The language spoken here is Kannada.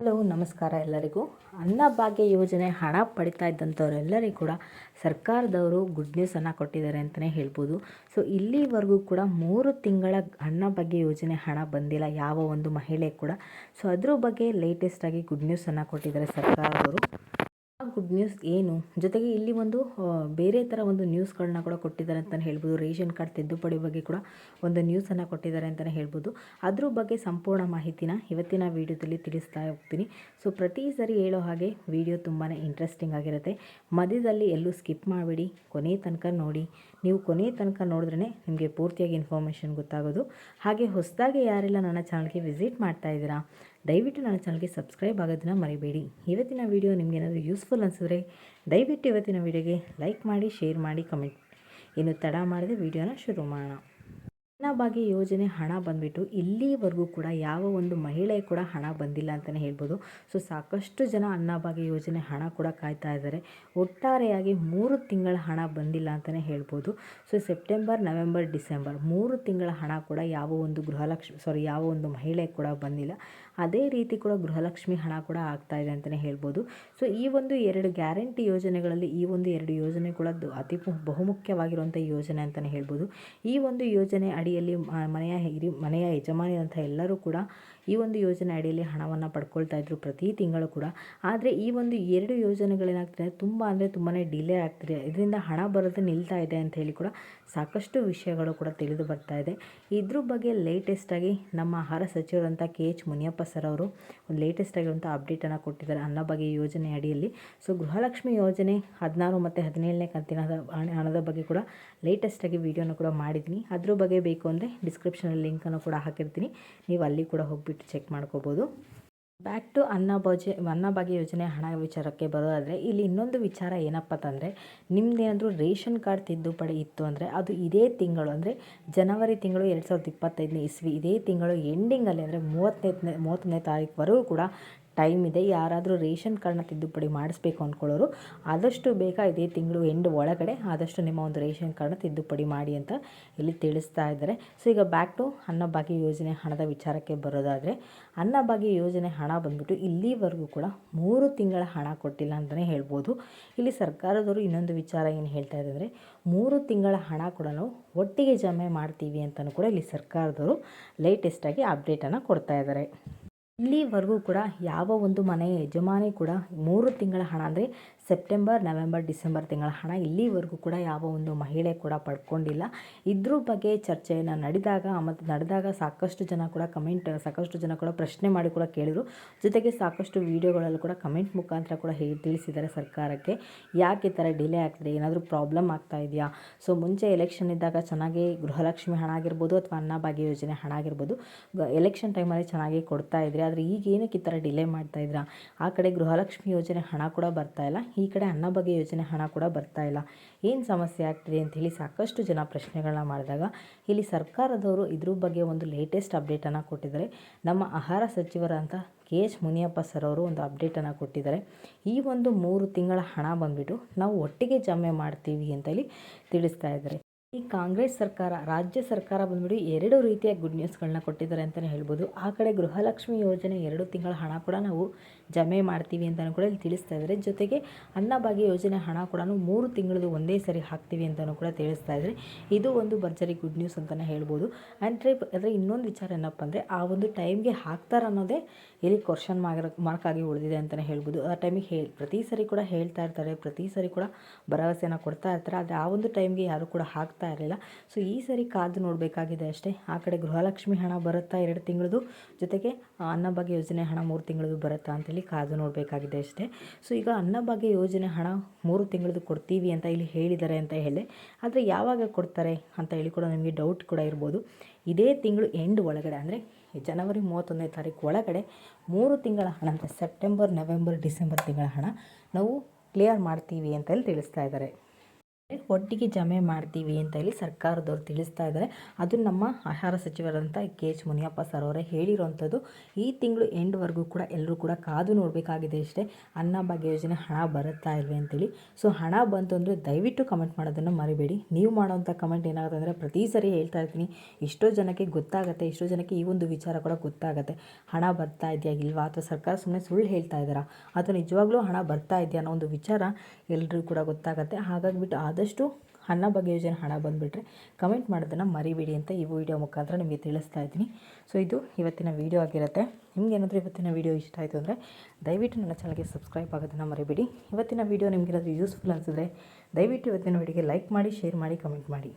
ಹಲೋ, ನಮಸ್ಕಾರ ಎಲ್ಲರಿಗೂ. ಅನ್ನಭಾಗ್ಯ ಯೋಜನೆ ಹಣ ಪಡಿತಾ ಇದ್ದಂಥವರೆಲ್ಲರಿಗೂ ಕೂಡ ಸರ್ಕಾರದವರು ಗುಡ್ ನ್ಯೂಸನ್ನು ಕೊಟ್ಟಿದ್ದಾರೆ ಅಂತಲೇ ಹೇಳ್ಬೋದು. ಸೊ ಇಲ್ಲಿವರೆಗೂ ಕೂಡ ಮೂರು ತಿಂಗಳ ಅನ್ನಭಾಗ್ಯ ಯೋಜನೆ ಹಣ ಬಂದಿಲ್ಲ, ಯಾವ ಒಂದು ಮಹಿಳೆ ಕೂಡ. ಸೊ ಅದ್ರ ಬಗ್ಗೆ ಲೇಟೆಸ್ಟಾಗಿ ಗುಡ್ ನ್ಯೂಸನ್ನು ಕೊಟ್ಟಿದ್ದಾರೆ ಸರ್ಕಾರದವರು. ಆ ಗುಡ್ ನ್ಯೂಸ್ ಏನು? ಜೊತೆಗೆ ಇಲ್ಲಿ ಒಂದು ಬೇರೆ ಥರ ಒಂದು ನ್ಯೂಸ್ಗಳನ್ನ ಕೂಡ ಕೊಟ್ಟಿದ್ದಾರೆ ಅಂತಲೇ ಹೇಳ್ಬೋದು. ರೇಷನ್ ಕಾರ್ಡ್ ತಿದ್ದುಪಡಿ ಬಗ್ಗೆ ಕೂಡ ಒಂದು ನ್ಯೂಸನ್ನು ಕೊಟ್ಟಿದ್ದಾರೆ ಅಂತಲೇ ಹೇಳ್ಬೋದು. ಅದ್ರ ಬಗ್ಗೆ ಸಂಪೂರ್ಣ ಮಾಹಿತಿನ ಇವತ್ತಿನ ವೀಡಿಯೋದಲ್ಲಿ ತಿಳಿಸ್ತಾ ಹೋಗ್ತೀನಿ. ಸೊ ಪ್ರತಿ ಸರಿ ಹೇಳೋ ಹಾಗೆ ವಿಡಿಯೋ ತುಂಬಾ ಇಂಟ್ರೆಸ್ಟಿಂಗ್ ಆಗಿರುತ್ತೆ. ಮಧ್ಯದಲ್ಲಿ ಎಲ್ಲೂ ಸ್ಕಿಪ್ ಮಾಡಬೇಡಿ. ಕೊನೆ ತನಕ ನೋಡಿ. ನೀವು ಕೊನೆ ತನಕ ನೋಡಿದ್ರೆ ನಿಮಗೆ ಪೂರ್ತಿಯಾಗಿ ಇನ್ಫಾರ್ಮೇಷನ್ ಗೊತ್ತಾಗೋದು. ಹಾಗೆ ಹೊಸದಾಗಿ ಯಾರೆಲ್ಲ ನನ್ನ ಚಾನಲ್ಗೆ ವಿಸಿಟ್ ಮಾಡ್ತಾ ಇದ್ದೀರಾ ದಯವಿಟ್ಟು ನನ್ನ ಚಾನಲ್ಗೆ ಸಬ್ಸ್ಕ್ರೈಬ್ ಆಗೋದನ್ನು ಮರಿಬೇಡಿ. ಇವತ್ತಿನ ವೀಡಿಯೋ ನಿಮ್ಗೆ ಏನಾದರೂ ಯೂಸ್ಫುಲ್ ಅನಿಸಿದ್ರೆ ದಯವಿಟ್ಟು ಇವತ್ತಿನ ವೀಡಿಯೋಗೆ ಲೈಕ್ ಮಾಡಿ, ಶೇರ್ ಮಾಡಿ, ಕಮೆಂಟ್. ಇನ್ನು ತಡ ಮಾಡದೆ ವಿಡಿಯೋನ ಶುರು ಮಾಡೋಣ. ಅನ್ನಭಾಗ್ಯ ಯೋಜನೆ ಹಣ ಬಂದುಬಿಟ್ಟು ಇಲ್ಲಿವರೆಗೂ ಕೂಡ ಯಾವ ಒಂದು ಮಹಿಳೆ ಕೂಡ ಹಣ ಬಂದಿಲ್ಲ ಅಂತಲೇ ಹೇಳ್ಬೋದು. ಸೊ ಸಾಕಷ್ಟು ಜನ ಅನ್ನಭಾಗ್ಯ ಯೋಜನೆ ಹಣ ಕೂಡ ಕಾಯ್ತಾ ಇದ್ದಾರೆ. ಒಟ್ಟಾರೆಯಾಗಿ ಮೂರು ತಿಂಗಳ ಹಣ ಬಂದಿಲ್ಲ ಅಂತಲೇ ಹೇಳ್ಬೋದು. ಸೊ ಸೆಪ್ಟೆಂಬರ್ ನವೆಂಬರ್ ಡಿಸೆಂಬರ್ ಮೂರು ತಿಂಗಳ ಹಣ ಕೂಡ ಯಾವ ಒಂದು ಗೃಹಲಕ್ಷ್ಮಿ ಸಾರಿ ಯಾವ ಒಂದು ಮಹಿಳೆ ಕೂಡ ಬಂದಿಲ್ಲ. ಅದೇ ರೀತಿ ಕೂಡ ಗೃಹಲಕ್ಷ್ಮಿ ಹಣ ಕೂಡ ಆಗ್ತಾ ಇದೆ ಅಂತಲೇ ಹೇಳ್ಬೋದು. ಸೊ ಈ ಒಂದು ಎರಡು ಗ್ಯಾರಂಟಿ ಯೋಜನೆಗಳಲ್ಲಿ ಈ ಒಂದು ಎರಡು ಯೋಜನೆ ಕೂಡ ಅತಿ ಬಹುಮುಖ್ಯವಾಗಿರುವಂಥ ಯೋಜನೆ ಅಂತಲೇ ಹೇಳ್ಬೋದು. ಈ ಒಂದು ಯೋಜನೆ ಅಡಿಯಲ್ಲಿ ಮ- ಮನೆಯ ಹಿರಿ ಮನೆಯ ಯಜಮಾನಿಯಂಥ ಎಲ್ಲರೂ ಕೂಡ ಈ ಒಂದು ಯೋಜನೆ ಅಡಿಯಲ್ಲಿ ಹಣವನ್ನು ಪಡ್ಕೊಳ್ತಾ ಇದ್ರು ಪ್ರತಿ ತಿಂಗಳು ಕೂಡ. ಆದರೆ ಈ ಒಂದು ಎರಡು ಯೋಜನೆಗಳೇನಾಗ್ತಿದೆ, ತುಂಬ ಅಂದರೆ ತುಂಬಾ ಡಿಲೇ ಆಗ್ತಿದೆ. ಇದರಿಂದ ಹಣ ಬರೋದು ನಿಲ್ತಾ ಇದೆ ಅಂತ ಹೇಳಿ ಕೂಡ ಸಾಕಷ್ಟು ವಿಷಯಗಳು ಕೂಡ ತಿಳಿದು ಬರ್ತಾ ಇದೆ. ಇದ್ರ ಬಗ್ಗೆ ಲೇಟೆಸ್ಟಾಗಿ ನಮ್ಮ ಆಹಾರ ಸಚಿವರಂಥ ಕೆ ಎಚ್ ಮುನಿಯಪ್ಪ ಸರ್ ಅವರು ಒಂದು ಲೇಟೆಸ್ಟ್ ಆಗಿರುವಂಥ ಅಪ್ಡೇಟನ್ನು ಕೊಟ್ಟಿದ್ದಾರೆ ಅನ್ನಭಾಗ್ಯ ಯೋಜನೆ ಅಡಿಯಲ್ಲಿ. ಸೊ ಗೃಹಲಕ್ಷ್ಮಿ ಯೋಜನೆ ಹದಿನಾರು ಮತ್ತು ಹದಿನೇಳನೇ ಕಂತಿನ ಹಣ- ಹಣ- ಹಣದ ಬಗ್ಗೆ ಕೂಡ ಲೇಟೆಸ್ಟಾಗಿ ವಿಡಿಯೋನ ಕೂಡ ಮಾಡಿದ್ದೀನಿ. ಅದ್ರ ಬಗ್ಗೆ ಬೇಕು ಅಂದರೆ ಡಿಸ್ಕ್ರಿಪ್ಷನಲ್ಲಿ ಲಿಂಕನ್ನು ಕೂಡ ಹಾಕಿರ್ತೀನಿ. ನೀವು ಅಲ್ಲಿ ಕೂಡ ಹೋಗ್ಬಿಟ್ಟು ಚೆಕ್ ಮಾಡ್ಕೋಬೋದು. ಬ್ಯಾಕ್ ಟು ಅನ್ನಭಾಗ್ಯ ಅನ್ನಭಾಗ್ಯ ಯೋಜನೆ ಹಣ ವಿಚಾರಕ್ಕೆ ಬರೋದಾದರೆ, ಇಲ್ಲಿ ಇನ್ನೊಂದು ವಿಚಾರ ಏನಪ್ಪ ಅಂತಂದರೆ ನಿಮ್ಮದೇನಾದರೂ ರೇಷನ್ ಕಾರ್ಡ್ ತಿದ್ದುಪಡಿ ಇತ್ತು ಅಂದರೆ, ಅದು ಇದೇ ತಿಂಗಳು ಅಂದರೆ, ಜನವರಿ ತಿಂಗಳು ಎರಡು ಸಾವಿರದ ಇಪ್ಪತ್ತೈದನೇ ಇಸ್ವಿ, ಇದೇ ತಿಂಗಳು ಎಂಡಿಂಗಲ್ಲಿ ಅಂದರೆ ಮೂವತ್ತನೇ ಮೂವತ್ತನೇ ತಾರೀಕುವರೆಗೂ ಕೂಡ ಟೈಮ್ ಇದೆ, ಯಾರಾದರೂ ರೇಷನ್ ಕಾರ್ಡ್ನ ತಿದ್ದುಪಡಿ ಮಾಡಿಸ್ಬೇಕು ಅಂದ್ಕೊಳ್ಳೋರು ಆದಷ್ಟು ಬೇಗ ಇದೇ ತಿಂಗಳು ಎಂಡ್ ಒಳಗಡೆ ಆದಷ್ಟು ನಿಮ್ಮ ಒಂದು ರೇಷನ್ ಕಾರ್ಡ್ನ ತಿದ್ದುಪಡಿ ಮಾಡಿ ಅಂತ ಇಲ್ಲಿ ತಿಳಿಸ್ತಾ ಇದ್ದಾರೆ. ಸೊ ಈಗ ಬ್ಯಾಕ್ ಟು ಅನ್ನಭಾಗ್ಯ ಯೋಜನೆ ಹಣದ ವಿಚಾರಕ್ಕೆ ಬರೋದಾದರೆ ಅನ್ನಭಾಗ್ಯ ಯೋಜನೆ ಹಣ ಬಂದ್ಬಿಟ್ಟು ಇಲ್ಲಿವರೆಗೂ ಕೂಡ ಮೂರು ತಿಂಗಳ ಹಣ ಕೊಟ್ಟಿಲ್ಲ ಅಂತಲೇ ಹೇಳ್ಬೋದು. ಇಲ್ಲಿ ಸರ್ಕಾರದವರು ಇನ್ನೊಂದು ವಿಚಾರ ಏನು ಹೇಳ್ತಾ ಇದ್ದಾರೆ, ಮೂರು ತಿಂಗಳ ಹಣ ಕೂಡ ನಾವು ಒಟ್ಟಿಗೆ ಜಮೆ ಮಾಡ್ತೀವಿ ಅಂತಲೂ ಕೂಡ ಇಲ್ಲಿ ಸರ್ಕಾರದವರು ಲೇಟೆಸ್ಟಾಗಿ ಅಪ್ಡೇಟನ್ನು ಕೊಡ್ತಾ ಇದ್ದಾರೆ. ಇಲ್ಲಿವರೆಗೂ ಕೂಡ ಯಾವ ಒಂದು ಮನೆಯ ಯಜಮಾನಿ ಕೂಡ ಮೂರು ತಿಂಗಳ ಹಣ ಅಂದರೆ ಸೆಪ್ಟೆಂಬರ್, ನವೆಂಬರ್, ಡಿಸೆಂಬರ್ ತಿಂಗಳ ಹಣ ಇಲ್ಲಿವರೆಗೂ ಕೂಡ ಯಾವ ಒಂದು ಮಹಿಳೆ ಕೂಡ ಪಡ್ಕೊಂಡಿಲ್ಲ. ಇದ್ರ ಬಗ್ಗೆ ಚರ್ಚೆಯನ್ನು ನಡೆದಾಗ ಮತ್ತು ನಡೆದಾಗ ಸಾಕಷ್ಟು ಜನ ಕೂಡ ಕಮೆಂಟ್, ಸಾಕಷ್ಟು ಜನ ಕೂಡ ಪ್ರಶ್ನೆ ಮಾಡಿ ಕೂಡ ಕೇಳಿದರು. ಜೊತೆಗೆ ಸಾಕಷ್ಟು ವೀಡಿಯೋಗಳಲ್ಲೂ ಕೂಡ ಕಮೆಂಟ್ ಮುಖಾಂತರ ಕೂಡ ಹೇಳಿ ತಿಳಿಸಿದ್ದಾರೆ ಸರ್ಕಾರಕ್ಕೆ. ಯಾಕೆ ಈ ಥರ ಡಿಲೇ ಆಗ್ತಿದೆ? ಏನಾದರೂ ಪ್ರಾಬ್ಲಮ್ ಆಗ್ತಾ ಇದೆಯಾ? ಸೊ, ಮುಂಚೆ ಎಲೆಕ್ಷನ್ ಇದ್ದಾಗ ಚೆನ್ನಾಗಿ ಗೃಹಲಕ್ಷ್ಮಿ ಹಣ ಆಗಿರ್ಬೋದು ಅಥವಾ ಅನ್ನಭಾಗ್ಯ ಯೋಜನೆ ಹಣ ಆಗಿರ್ಬೋದು ಎಲೆಕ್ಷನ್ ಟೈಮಲ್ಲಿ ಚೆನ್ನಾಗಿ ಕೊಡ್ತಾ ಇದ್ರಿ. ಆದರೆ ಈಗ ಏನಕ್ಕೆ ಈ ಥರ ಡಿಲೇ ಮಾಡ್ತಾ ಇದ್ರಾ? ಆ ಕಡೆ ಗೃಹಲಕ್ಷ್ಮಿ ಯೋಜನೆ ಹಣ ಕೂಡ ಬರ್ತಾ ಇಲ್ಲ. ಈ ಕಡೆ ಅನ್ನಭಾಗ್ಯ ಯೋಜನೆ ಹಣ ಕೂಡ ಬರ್ತಾ ಇಲ್ಲ. ಏನು ಸಮಸ್ಯೆ ಆಗ್ತಿದೆ ಅಂತ ಹೇಳಿ ಸಾಕಷ್ಟು ಜನ ಪ್ರಶ್ನೆಗಳನ್ನ ಮಾಡಿದಾಗ ಇಲ್ಲಿ ಸರ್ಕಾರದವರು ಇದ್ರ ಬಗ್ಗೆ ಒಂದು ಲೇಟೆಸ್ಟ್ ಅಪ್ಡೇಟನ್ನು ಕೊಟ್ಟಿದ್ದಾರೆ. ನಮ್ಮ ಆಹಾರ ಸಚಿವರಂತ ಕೆ ಎಚ್ ಮುನಿಯಪ್ಪ ಸರ್ ಅವರು ಒಂದು ಅಪ್ಡೇಟನ್ನು ಕೊಟ್ಟಿದ್ದಾರೆ. ಈ ಒಂದು ಮೂರು ತಿಂಗಳ ಹಣ ಬಂದುಬಿಟ್ಟು ನಾವು ಒಟ್ಟಿಗೆ ಜಮೆ ಮಾಡ್ತೀವಿ ಅಂತ ಹೇಳಿ ತಿಳಿಸ್ತಾ ಇದ್ದಾರೆ. ಈ ಕಾಂಗ್ರೆಸ್ ಸರ್ಕಾರ, ರಾಜ್ಯ ಸರ್ಕಾರ ಬಂದ್ಬಿಟ್ಟು ಎರಡು ರೀತಿಯ ಗುಡ್ ನ್ಯೂಸ್ಗಳನ್ನ ಕೊಟ್ಟಿದ್ದಾರೆ ಅಂತಲೇ ಹೇಳ್ಬೋದು. ಆ ಕಡೆ ಗೃಹಲಕ್ಷ್ಮಿ ಯೋಜನೆ ಎರಡು ತಿಂಗಳ ಹಣ ಕೂಡ ನಾವು ಜಮೆ ಮಾಡ್ತೀವಿ ಅಂತಲೂ ಕೂಡ ಇಲ್ಲಿ ತಿಳಿಸ್ತಾ ಇದ್ದಾರೆ ಜೊತೆಗೆ ಅನ್ನಭಾಗ್ಯ ಯೋಜನೆ ಹಣ ಕೂಡ ಮೂರು ತಿಂಗಳದು ಒಂದೇ ಸರಿ ಹಾಕ್ತೀವಿ ಅಂತಲೂ ಕೂಡ ತಿಳಿಸ್ತಾ ಇದ್ದಾರೆ ಇದು ಒಂದು ಭರ್ಜರಿ ಗುಡ್ ನ್ಯೂಸ್ ಅಂತಲೇ ಹೇಳ್ಬೋದು. ಅಂದರೆ ಆದರೆ ಇನ್ನೊಂದು ವಿಚಾರ ಏನಪ್ಪ ಅಂದರೆ, ಆ ಒಂದು ಟೈಮ್ಗೆ ಹಾಕ್ತಾರೆ ಅನ್ನೋದೇ ಇಲ್ಲಿ ಕ್ವಶನ್ ಮಾರ್ಕ್ ಮಾರ್ಕ್ ಆಗಿ ಉಳಿದಿದೆ ಅಂತಲೇ ಹೇಳ್ಬೋದು. ಆ ಟೈಮಿಗೆ ಹೇಳಿ ಪ್ರತಿ ಸರಿ ಕೂಡ ಹೇಳ್ತಾ ಇರ್ತಾರೆ, ಪ್ರತಿ ಸರಿ ಕೂಡ ಭರವಸೆಯನ್ನು ಕೊಡ್ತಾ ಇರ್ತಾರೆ. ಆದರೆ ಆ ಒಂದು ಟೈಮ್ಗೆ ಯಾರು ಕೂಡ ಹಾಕ್ತಾ ಇರಲಿಲ್ಲ. ಸೊ ಈ ಸರಿ ಕಾದು ನೋಡಬೇಕಾಗಿದೆ ಅಷ್ಟೇ. ಆ ಕಡೆ ಗೃಹಲಕ್ಷ್ಮಿ ಹಣ ಬರುತ್ತಾ ಎರಡು ತಿಂಗಳದು? ಜೊತೆಗೆ ಅನ್ನಭಾಗ್ಯ ಯೋಜನೆ ಹಣ ಮೂರು ತಿಂಗಳದು ಬರುತ್ತಾ ಅಂತೇಳಿ ಕಾದು ನೋಡಬೇಕಾಗಿದೆ ಅಷ್ಟೇ. ಸೊ ಈಗ ಅನ್ನಭಾಗ್ಯ ಯೋಜನೆ ಹಣ ಮೂರು ತಿಂಗಳದು ಕೊಡ್ತೀವಿ ಅಂತ ಇಲ್ಲಿ ಹೇಳಿದ್ದಾರೆ ಅಂತ ಹೇಳಿ. ಆದರೆ ಯಾವಾಗ ಕೊಡ್ತಾರೆ ಅಂತ ಹೇಳಿ ಕೂಡ ನಿಮಗೆ ಡೌಟ್ ಕೂಡ ಇರ್ಬೋದು. ಇದೇ ತಿಂಗಳು ಎಂಡ್ ಒಳಗಡೆ, ಅಂದರೆ ಜನವರಿ ಮೂವತ್ತೊಂದನೇ ತಾರೀಕು ಒಳಗಡೆ ಮೂರು ತಿಂಗಳ ಹಣ, ಅಂದರೆ ಸೆಪ್ಟೆಂಬರ್ ನವೆಂಬರ್ ಡಿಸೆಂಬರ್ ತಿಂಗಳ ಹಣ ನಾವು ಕ್ಲಿಯರ್ ಮಾಡ್ತೀವಿ ಅಂತ ಹೇಳಿ ತಿಳಿಸ್ತಾ ಇದ್ದಾರೆ. ಒಟ್ಟಿಗೆ ಜಮೆ ಮಾಡ್ತೀವಿ ಅಂತ ಹೇಳಿ ಸರ್ಕಾರದವರು ತಿಳಿಸ್ತಾ ಇದ್ದಾರೆ. ಅದು ನಮ್ಮ ಆಹಾರ ಸಚಿವರಂತ ಕೆ ಎಚ್ ಮುನಿಯಪ್ಪ ಸರ್ ಅವರೇ ಹೇಳಿರೋವಂಥದ್ದು ಈ ತಿಂಗಳು ಎಂಡ್ವರೆಗೂ ಕೂಡ ಎಲ್ಲರೂ ಕೂಡ ಕಾದು ನೋಡಬೇಕಾಗಿದೆ ಅಷ್ಟೇ ಅನ್ನಭಾಗ್ಯ ಯೋಜನೆ ಹಣ ಬರುತ್ತಾ ಇಲ್ವೇ ಅಂತೇಳಿ. ಸೊ, ಹಣ ಬಂತು ಅಂದರೆ ದಯವಿಟ್ಟು ಕಮೆಂಟ್ ಮಾಡೋದನ್ನು ಮರಿಬೇಡಿ. ನೀವು ಮಾಡೋವಂಥ ಕಮೆಂಟ್ ಏನಾಗುತ್ತೆ ಅಂದರೆ ಪ್ರತಿ ಸರಿ ಹೇಳ್ತಾ ಇರ್ತೀನಿ. ಎಷ್ಟೋ ಜನಕ್ಕೆ ಗೊತ್ತಾಗುತ್ತೆ ಎಷ್ಟೋ ಜನಕ್ಕೆ ಈ ಒಂದು ವಿಚಾರ ಕೂಡ ಗೊತ್ತಾಗುತ್ತೆ. ಹಣ ಬರ್ತಾ ಇದೆಯಾ ಇಲ್ವಾ ಅಥವಾ ಸರ್ಕಾರ ಸುಮ್ಮನೆ ಸುಳ್ಳು ಹೇಳ್ತಾ ಇದ್ದಾರಾ? ಅಥವಾ ನಿಜವಾಗ್ಲೂ ಹಣ ಬರ್ತಾ ಇದೆಯಾ ಅನ್ನೋ ಒಂದು ವಿಚಾರ ಎಲ್ಲರಿಗೂ ಕೂಡ ಗೊತ್ತಾಗುತ್ತೆ. ಹಾಗಾಗಿಬಿಟ್ಟು ಆದಷ್ಟು ಅನ್ನ ಬಗ್ಗೆ ಯೋಜನೆ ಹಣ ಬಂದುಬಿಟ್ರೆ ಕಮೆಂಟ್ ಮಾಡೋದನ್ನು ಮರಿಬೇಡಿ ಅಂತ ಈ ವಿಡಿಯೋ ಮುಖಾಂತರ ನಿಮಗೆ ತಿಳಿಸ್ತಾ ಇದ್ದೀನಿ. ಸೊ ಇದು ಇವತ್ತಿನ ವಿಡಿಯೋ ಆಗಿರುತ್ತೆ. ನಿಮ್ಗೆ ಏನಾದರೂ ಇವತ್ತಿನ ವಿಡಿಯೋ ಇಷ್ಟ ಆಯಿತು ಅಂದರೆ ದಯವಿಟ್ಟು ನನ್ನ ಚಾನಲ್ಗೆ ಸಬ್ಸ್ಕ್ರೈಬ್ ಆಗೋದನ್ನು ಮರಿಬೇಡಿ. ಇವತ್ತಿನ ವಿಡಿಯೋ ನಿಮಗೇನಾದರೂ ಯೂಸ್ಫುಲ್ ಅನಿಸಿದ್ರೆ ದಯವಿಟ್ಟು ಇವತ್ತಿನ ವಿಡಿಯೋಗೆ ಲೈಕ್ ಮಾಡಿ ಶೇರ್ ಮಾಡಿ ಕಮೆಂಟ್ ಮಾಡಿ.